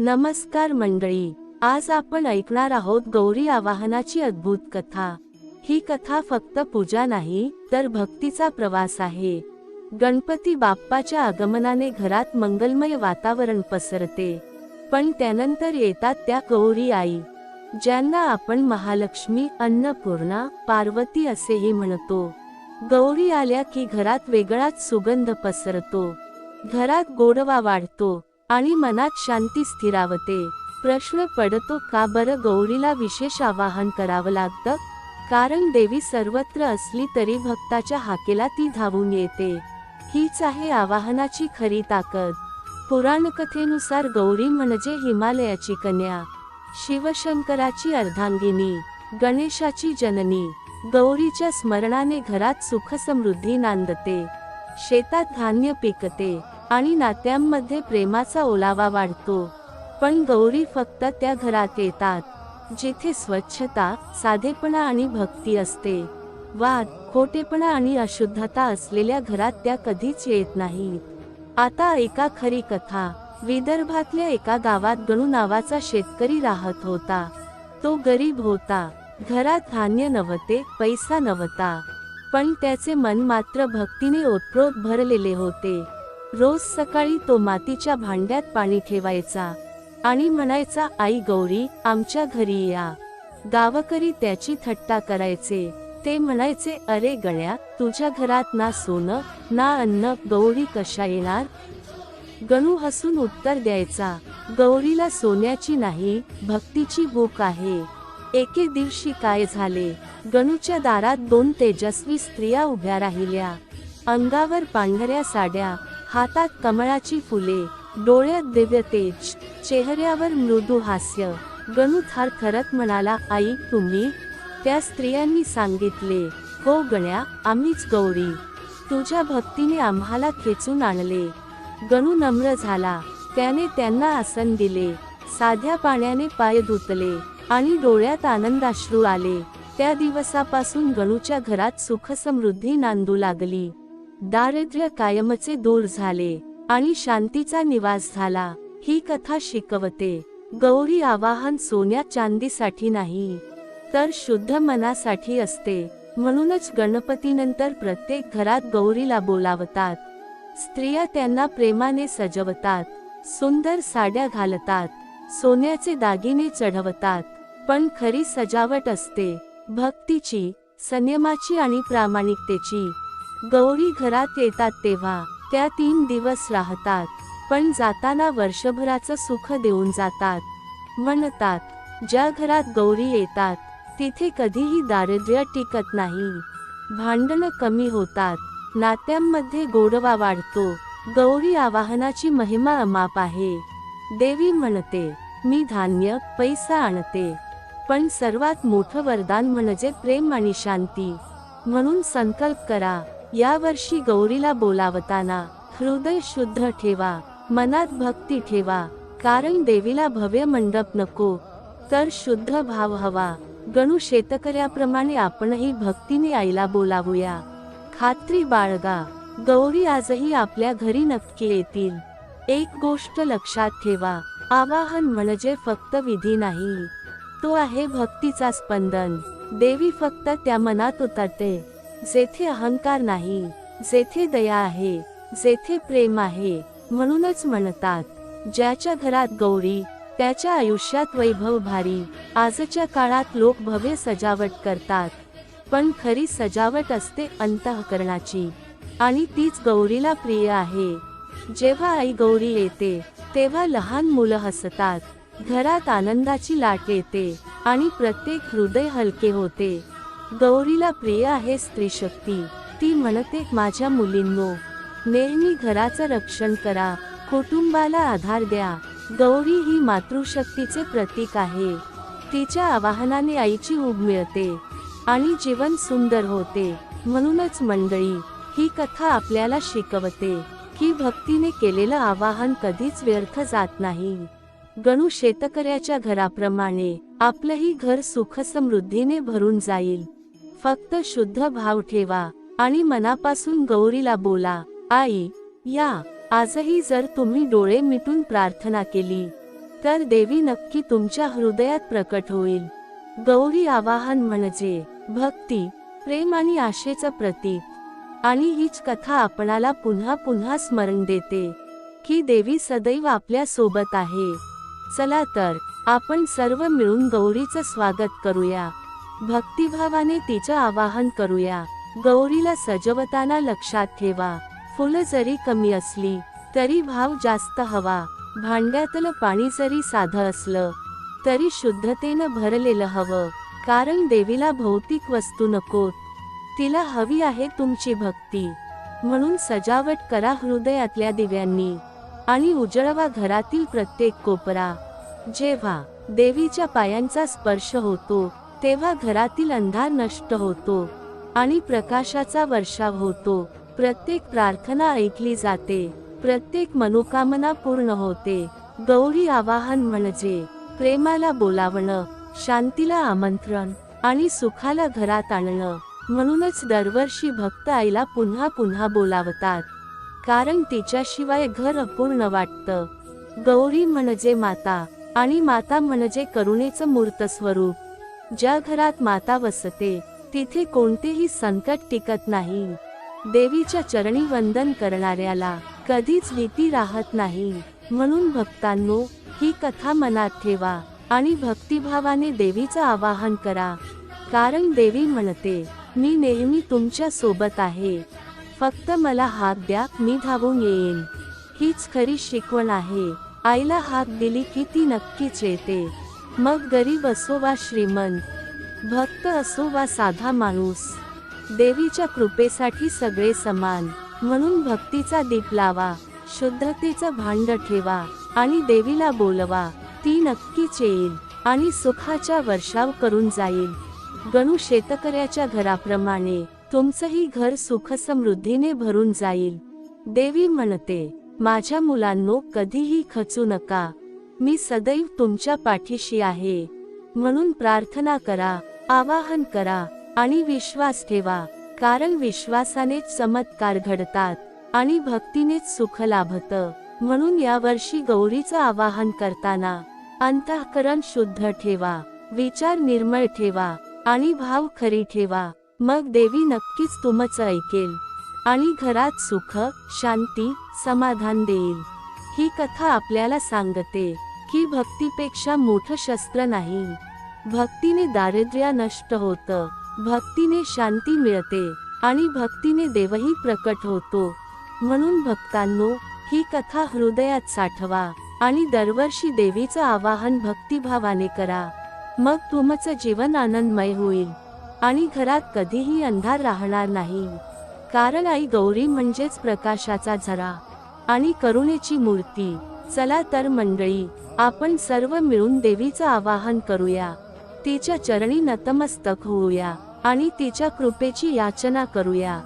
नमस्कार मंडळी आज आपण ऐकणार आहोत गौरी आवाहनाची अद्भुत कथा. ही कथा फक्त पूजा नाही तर भक्तीचा प्रवास आहे. गणपती बाप्पाच्या आगमनाने घरात मंगलमय वातावरण पसरते. पण त्यानंतर येतात त्या गौरी आई ज्यांना आपण महालक्ष्मी अन्नपूर्णा पार्वती असेही म्हणतो. गौरी आल्या की घरात वेगळाच सुगंध पसरतो. घरात गोडवा वाढतो. आणि मनात शांती स्थिरावते. प्रश्न पडतो का बरं गौरीला विशेष आवाहन करावं लागतं? कारण देवी सर्वत्र असली तरी भक्ताच्या हाकेला ती धावून येते. हीच आहे आवाहनाची खरी ताकद. पुराणकथेनुसार गौरी म्हणजे हिमालयाची कन्या शिवशंकराची अर्धांगिनी गणेशाची जननी गौरीच्या स्मरणाने घरात सुखसमृद्धी नांदते शेतात धान्य पिकते आणि नात्यांमध्ये प्रेमाचा ओलावा वाढतो. पण गौरी फक्त त्या घरात येतात जिथे स्वच्छता साधेपणा आणि भक्ती असते. वाद खोटेपणा आणि अशुद्धता असलेल्या घरात त्या कधीच येत नाहीत. आता एका खरी कथा विदर्भातल्या एका गावात गणू नावाचा शेतकरी राहत होता. तो गरीब होता. घरात धान्य नव्हते पैसा नव्हता. पण त्याचे मन मात्र भक्तीने ओतप्रोत भरलेले होते. रोज सकाळी तो मातीच्या भांड्यात पाणी ठेवायचा आणि म्हणायचा आई गौरी आमच्या घरी या. गावकरी त्याची थट्टा करायचे. ते म्हणायचे अरे गळ्या तुझ्या घरात ना सोनं ना अन्न गौरी कशा येणार? गणू हसून उत्तर द्यायचा गौरीला सोन्याची नाही भक्तीची भूक आहे. एके दिवशी काय झाले? गणूच्या दारात दोन तेजस्वी स्त्रिया उभ्या राहिल्या. अंगावर पांढऱ्या साड्या हातात कमळाची फुले डोळ्यात दिव्य तेज चेहऱ्यावर मृदू हास्य. गणू थार खरत म्हणाला आई तुम्ही? त्या स्त्रियांनी सांगितले हो गण्या आम्हीच गौरी. तुझ्या भक्तीने आम्हाला खेचून आणले. गणू नम्र झाला. त्याने त्यांना आसन दिले. साध्या पाण्याने पाय धुतले आणि डोळ्यात आनंदाश्रू आले. त्या दिवसापासून गणूच्या घरात सुखसमृद्धी नांदू लागली. दारिद्र्य कायमचे दूर झाले आणि शांतीचा निवास झाला. ही कथा शिकवते. गौरी आवाहन सोन्या चांदीसाठी नाही तर शुद्ध मनासाठी असते. म्हणूनच गणपतीनंतर प्रत्येक घरात गौरीला बोलावतात. स्त्रिया त्यांना प्रेमाने सजवतात सुंदर साड्या घालतात सोन्याचे दागिने चढवतात. पण खरी सजावट असते. भक्तीची संयमाची आणि प्रामाणिकतेची. गौरी घरात येतात तेव्हा त्या तीन दिवस राहतात पण जाताना वर्षभराचं सुख देऊन जातात. म्हणतात ज्या घरात गौरी येतात तिथे कधीही दारिद्र्य टिकत नाही. भांडणं कमी होतात नात्यांमध्ये गोडवा वाढतो गौरी आवाहनाची महिमा अमाप आहे. देवी म्हणते मी धान्य पैसा आणते पण सर्वात मोठं वरदान म्हणजे प्रेम आणि शांती. म्हणून संकल्प करा यावर्षी गौरीला बोलावताना हृदय शुद्ध ठेवा मनात भक्ती ठेवा कारण देवीला भव्य मंडप नको तर शुद्ध भाव हवा. गणू शेतकऱ्याप्रमाणे आपणही भक्तीने आईला बोलावूया. खात्री बाळगा गौरी आजही आपल्या घरी नक्की येतील. एक गोष्ट लक्षात ठेवा आवाहन म्हणजे फक्त विधी नाही. तो आहे भक्तीचा स्पंदन. देवी फक्त त्या मनात उतरते. जेथे अहंकार नाही जेथे दया आहे जेथे प्रेम आहे म्हणूनच म्हणतात ज्याच्या घरात गौरी त्याच्या आयुष्यात वैभव भारी आजच्या काळात लोक भव्य सजावट करतात. पण खरी सजावट असते अंतःकरणाची. आणि तीच गौरीला प्रिय आहे. जेव्हा आई गौरी येते तेव्हा लहान मुलं हसतात. घरात आनंदाची लाट येते. आणि प्रत्येक हृदय हलके होते. गौरीला प्रिय आहे स्त्री शक्ती ती म्हणते माझ्या मुलींनो नेहमी घराचं रक्षण करा कुटुंबाला आधार द्या. गौरी ही मातृशक्तीचे प्रतीक आहे. तिच्या आवाहनाने आईची ऊब मिळते आणि जीवन सुंदर होते. म्हणूनच मंडळी ही कथा आपल्याला शिकवते की भक्तीने केलेलं आवाहन कधीच व्यर्थ जात नाही. गणू शेतकऱ्याच्या घराप्रमाणे आपलंही घर सुख समृद्धीने भरून जाईल. फक्त शुद्ध भाव ठेवा आणि मनापासून गौरीला बोला आई या आजही जर तुम्ही डोळे मिटून प्रार्थना केली तर देवी नक्की तुमच्या हृदयात प्रकट होईल. गौरी आवाहन म्हणजे भक्ती प्रेम आणि आशेचं प्रतीक. आणि हीच कथा आपणाला पुन्हा पुन्हा स्मरण देते की देवी सदैव आपल्यासोबत आहे. चला तर आपण सर्व मिळून गौरीचं स्वागत करूया. भक्तिभावाने तिचं आवाहन करूया. गौरीला सजवताना लक्षात ठेवा. फुलं जरी कमी असली तरी भाव जास्त हवा. भांड्यातलं पाणी जरी साधं असलं तरी शुद्धतेनं भरलेलं हवं. कारण देवीला भौतिक वस्तू नकोत तिला हवी आहे तुमची भक्ती. म्हणून सजावट करा हृदयातल्या दिव्यांनी. आणि उजळवा घरातील प्रत्येक कोपरा. जेव्हा देवीच्या पायांचा स्पर्श होतो तेव्हा घरातील अंधार नष्ट होतो आणि प्रकाशाचा वर्षाव होतो. प्रत्येक प्रार्थना ऐकली जाते. प्रत्येक मनोकामना पूर्ण होते. गौरी आवाहन म्हणजे प्रेमाला बोलावणं शांतीला आमंत्रण आणि सुखाला घरात आणणं. म्हणूनच दरवर्षी भक्त आईला पुन्हा पुन्हा बोलावतात. कारण तिच्याशिवाय घर अपूर्ण वाटतं. गौरी म्हणजे माता आणि माता म्हणजे करुणेचं मूर्त स्वरूप. ज्या घरात माता वसते तिथे कोणतेही संकट टिकत नाही. देवीच्या चरणी वंदन करणाऱ्याला कधीच भीती राहत नाही. म्हणून भक्तांनो ही कथा मनात ठेवा आणि भक्तिभावाने देवीचं आवाहन करा. कारण देवी म्हणते मी नेहमी तुमच्यासोबत आहे. फक्त मला हात द्या मी धावून येईन. हीच खरी शिकवण आहे. आईला हात दिली की ती नक्कीच येते. मग गरीब असो वा श्रीमंत भक्त असो वा साधा माणूस देवीच्या कृपेसाठी सगळे समान म्हणून भक्तीचा दीप लावा शुद्धतेचं भांड ठेवा आणि देवीला बोलवा ती नक्कीच येईल आणि सुखाचा वर्षाव करून जाईल. गणू शेतकऱ्याच्या घराप्रमाणे तुमचंही घर सुख समृद्धीने भरून जाईल. देवी म्हणते माझ्या मुलांनो कधीही खचू नका मी सदैव तुमच्या पाठीशी आहे. म्हणून प्रार्थना करा आवाहन करा आणि विश्वास ठेवा कारण विश्वासानेच चमत्कार घडतात आणि भक्तीनेच सुख लाभतं. म्हणून यावर्षी गौरीचं आवाहन करताना अंतःकरण शुद्ध ठेवा विचार निर्मळ ठेवा आणि भाव खरी ठेवा. मग देवी नक्कीच तुमचं ऐकेल आणि घरात सुख शांती समाधान देईल. ही कथा आपल्याला सांगते. की भक्तीपेक्षा मोठं शस्त्र नाही. भक्तीने दारिद्र्य नष्ट होतं. भक्तीने शांती मिळते आणि भक्तीने देवही प्रकट होतो. म्हणून भक्तांनो ही कथा हृदयात साठवा आणि दरवर्षी देवीचं आवाहन भक्तिभावाने करा. मग तुमचं जीवन आनंदमय होईल आणि घरात कधीही अंधार राहणार नाही. कारण आई गौरी म्हणजेच प्रकाशाचा झरा आणि करुणेची मूर्ती. चला तर मंडळी आपण सर्व मिळून देवीचं आवाहन करूया. तिच्या चरणी नतमस्तक होऊया आणि तिच्या कृपेची याचना करूया.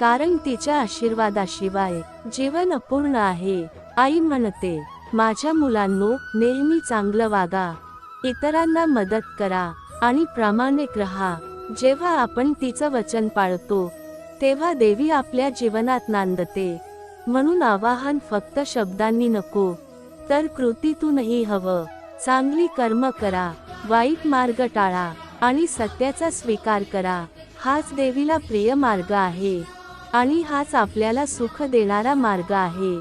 कारण तिच्या आशीर्वादाशिवाय जीवन अपूर्ण आहे. आई म्हणते माझ्या मुलांनो नेहमी चांगलं वागा. इतरांना मदत करा आणि प्रामाणिक राहा. जेव्हा आपण तिचं वचन पाळतो तेव्हा देवी आपल्या जीवनात नांदते. म्हणून आवाहन फक्त शब्दांनी नको तर कृतीतूनही हवं. चांगली कर्म करा. वाईट मार्ग टाळा. आणि सत्याचा स्वीकार करा. हाच देवीला प्रिय मार्ग आहे. आणि हाच आपल्याला सुख देणारा मार्ग आहे.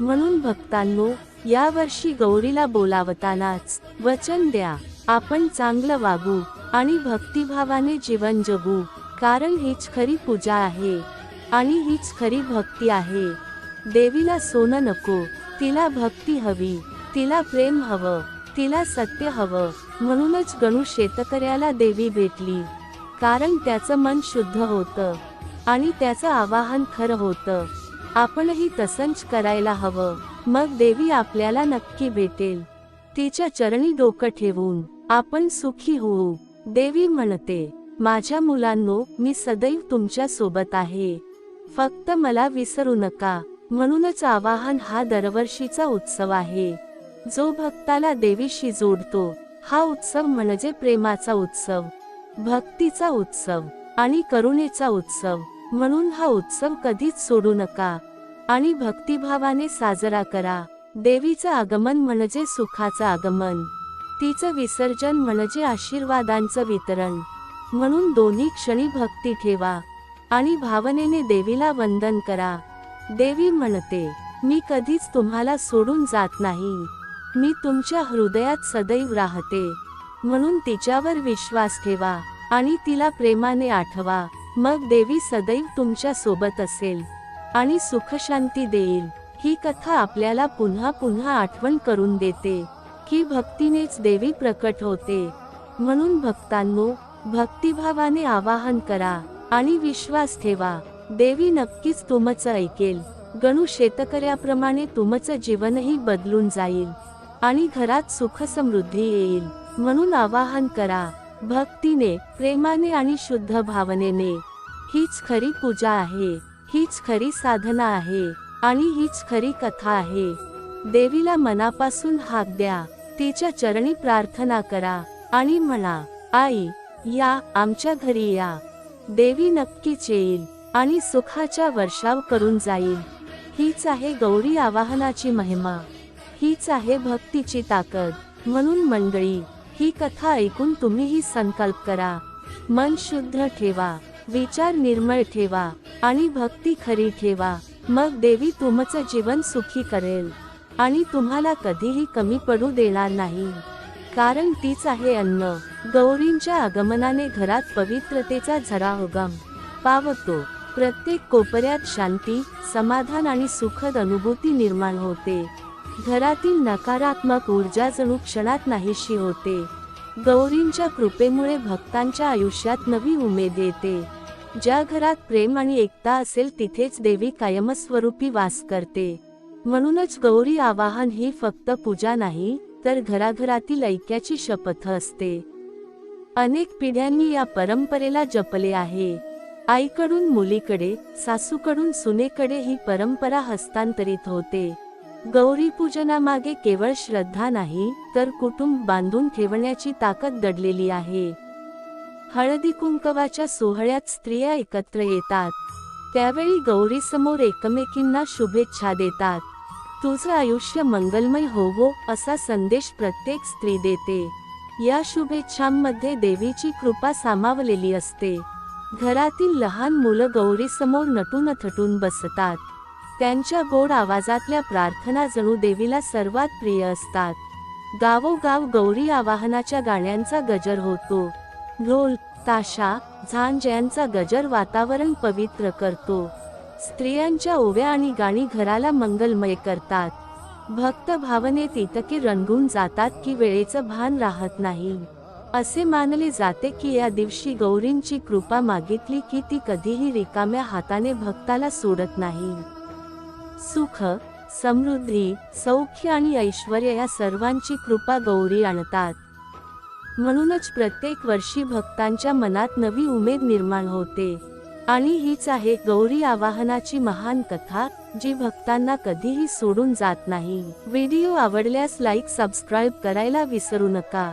म्हणून भक्तांनो यावर्षी गौरीला बोलावतानाच वचन द्या. आपण चांगलं वागू आणि भक्तिभावाने जीवन जगू. कारण हीच खरी पूजा आहे. आणि हीच खरी भक्ती आहे. देवीला सोनं नको तिला भक्ती हवी तिला प्रेम हवं तिला सत्य हवं म्हणूनच गणू शेतकऱ्याला देवी भेटली. कारण त्याचं मन शुद्ध होतं आणि त्याचं आवाहन खरं होतं. आपणही तसंच करायला हवं मग देवी आपल्याला नक्की भेटेल. तिच्या चरणी डोकं ठेवून आपण सुखी होऊ. देवी म्हणते माझ्या मुलांनो मी सदैव तुमच्यासोबत आहे. फक्त मला विसरू नका म्हणूनच आवाहन हा दरवर्षीचा उत्सव आहे. जो भक्ताला देवीशी जोडतो हा उत्सव म्हणजे प्रेमाचा उत्सव भक्तीचा उत्सव आणि करुणेचा उत्सव म्हणून हा उत्सव कधीच सोडू नका आणि भक्तिभावाने साजरा करा. देवीचं आगमन म्हणजे सुखाचं आगमन तिचं विसर्जन म्हणजे आशीर्वादांचं वितरण म्हणून दोन्ही क्षणी भक्ती ठेवा आणि भावनेने देवीला वंदन करा. देवी म्हणते मी कधीच तुम्हाला सोडून जात नाही. मी तुमच्या हृदयात सदैव राहते. म्हणून तिच्यावर विश्वास ठेवा आणि तिला प्रेमाने आठवा. मग देवी सदैव तुमच्यासोबत असेल आणि सुखशांती देईल. ही कथा आपल्याला पुन्हा पुन्हा आठवण करून देते की भक्तीनेच देवी प्रकट होते. म्हणून भक्तांनो भक्तिभावाने आवाहन करा आणि विश्वास ठेवा. देवी नक्कीच तुमचं ऐकेल. गणू शेतकऱ्याप्रमाणे तुमचं जीवनही बदलून जाईल. आणि घरात सुख समृद्धी येईल. म्हणून आवाहन करा. भक्तीने प्रेमाने आणि शुद्ध भावनेने. हीच खरी पूजा आहे. हीच खरी साधना आहे. आणि हीच खरी कथा आहे. देवीला मनापासून हाक द्या. तिच्या चरणी प्रार्थना करा. आणि म्हणा आई या आमच्या घरी या. देवी नक्कीच येईल. आणि सुखाच्या वर्षाव करून जाईल. हीच आहे गौरी आवाहनाची महिमा. हीच आहे भक्तीची ताकद. म्हणून मंडळी ही कथा ऐकून तुम्हीही संकल्प करा. मन शुद्ध ठेवा. विचार निर्मळ ठेवा. आणि भक्ती खरी ठेवा. मग देवी तुमचं जीवन सुखी करेल. आणि तुम्हाला कधीही कमी पडू देणार नाही. कारण तीच आहे अन्न. गौरींच्या आगमनाने घरात पवित्रतेचा झरा उगम. पावतो. प्रत्येक कोपऱ्यात शांती समाधान आणि सुखद अनुभूती निर्माण होते. घरातील नकारात्मक ऊर्जा जणू क्षणात नाहीशी होते. गौरींच्या कृपेमुळे भक्तांच्या आयुष्यात नवी उमेद येते. ज्या घरात प्रेम आणि एकता असेल तिथेच देवी कायमस्वरूपी वास करते. म्हणूनच गौरी आवाहन ही फक्त पूजा नाही तर घराघरातील ऐक्याची शपथ असते. अनेक पिढ्यांनी या परंपरेला जपले आहे. आईकडून मुलीकडे सासूकडून सुनेकडे ही परंपरा हस्तांतरित होते. गौरी पूजनामागे केवळ श्रद्धा नाही तर कुटुंब बांधून ठेवण्याची ताकद दडलेली आहे. हळदी कुंकवाच्या सोहळ्यात स्त्रिया एकत्र येतात. त्यावेळी गौरी समोर एकमेकींना शुभेच्छा देतात. तुझं आयुष्य मंगलमय होवो असा संदेश प्रत्येक स्त्री देते. या शुभेच्छांमध्ये देवीची कृपा सामावलेली असते. घरातील लहान मुलं गौरीसमोर नटून थटून बसतात. त्यांच्या गोड आवाजातल्या प्रार्थना जणू देवीला सर्वात प्रिय असतात. गावोगाव गौरी आवाहनाच्या गाण्यांचा गजर होतो. ढोल ताशा झांज यांचा गजर वातावरण पवित्र करतो. स्त्रियांच्या ओव्या आणि गाणी घराला मंगलमय करतात. भक्त भावनेत इतके रंगून जातात की वेळेचं भान राहत नाही. असे मानले जाते की या दिवशी गौरींची कृपा मागितली की ती कधीही रिकाम्या हाताने भक्ताला सोडत नाही. सुख समृद्धी सौख्य आणि ऐश्वर या सर्वांची कृपा गौरी आणतात. म्हणूनच प्रत्येक वर्षी भक्तांच्या मनात नवी उमेद निर्माण होते. आणि हीच आहे गौरी आवाहनाची महान कथा जी भक्तांना कधीही सोडून जात नाही. व्हिडिओ आवडल्यास लाईक सबस्क्राईब करायला विसरू नका.